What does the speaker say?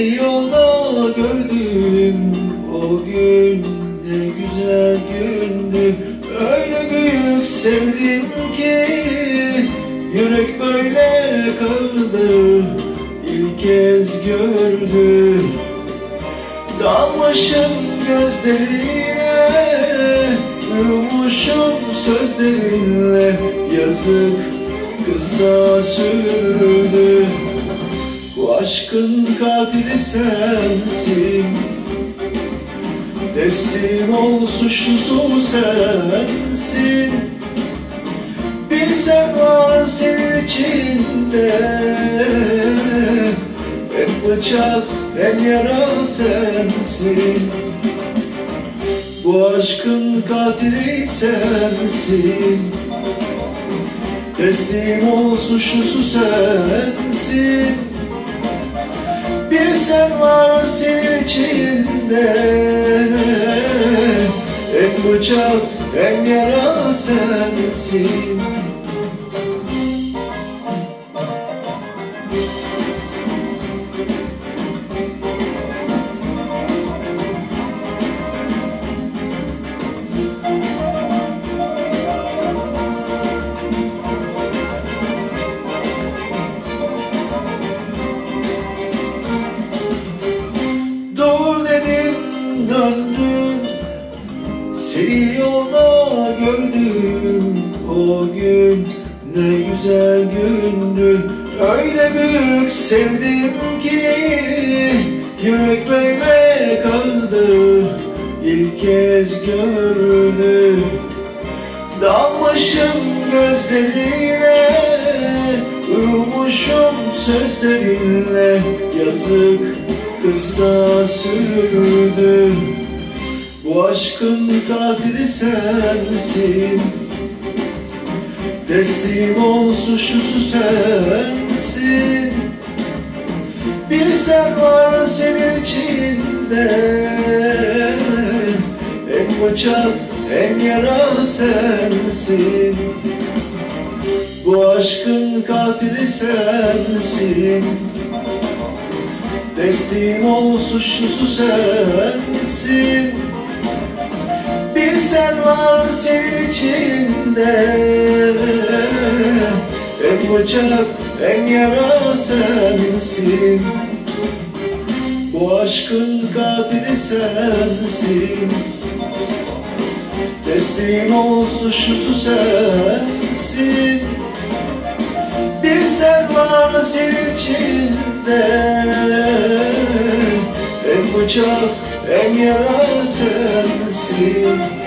Seni yolda gördüm. O gün ne güzel gündü. Öyle büyük sevdim ki yürek böyle kaldı. İlk kez gördü. Dalmışım gözlerine Uyumuşum sözlerinle. Yazık kısa sürdü. Aşkın katili sensin. Teslim ol suçlusu sensin. Bir sen var senin içinde. Hem bıçak hem yara sensin. Bu aşkın katili sensin. Teslim ol suçlusu sensin bir sen var senin içinde. Hem bıçak hem yara sensin Büyük sevdim ki Yürek böyle kaldı. İlk kez gördüm Dalmışım gözlerine Uyumuşum sözlerinle. Yazık kısa sürdü. Bu aşkın katili sensin Teslim ol suçlusu sensin. Bir sen var senin içinde? Hem bıçak hem yara sensin. Bu aşkın katili sensin. Teslim ol suçlusu sensin. Bir sen var senin içinde Bıçak hem yara sensin Bu aşkın katili sensin. Teslim ol suçlusu sensin. Bir sen var senin içinde. Hem bıçak hem yara sensin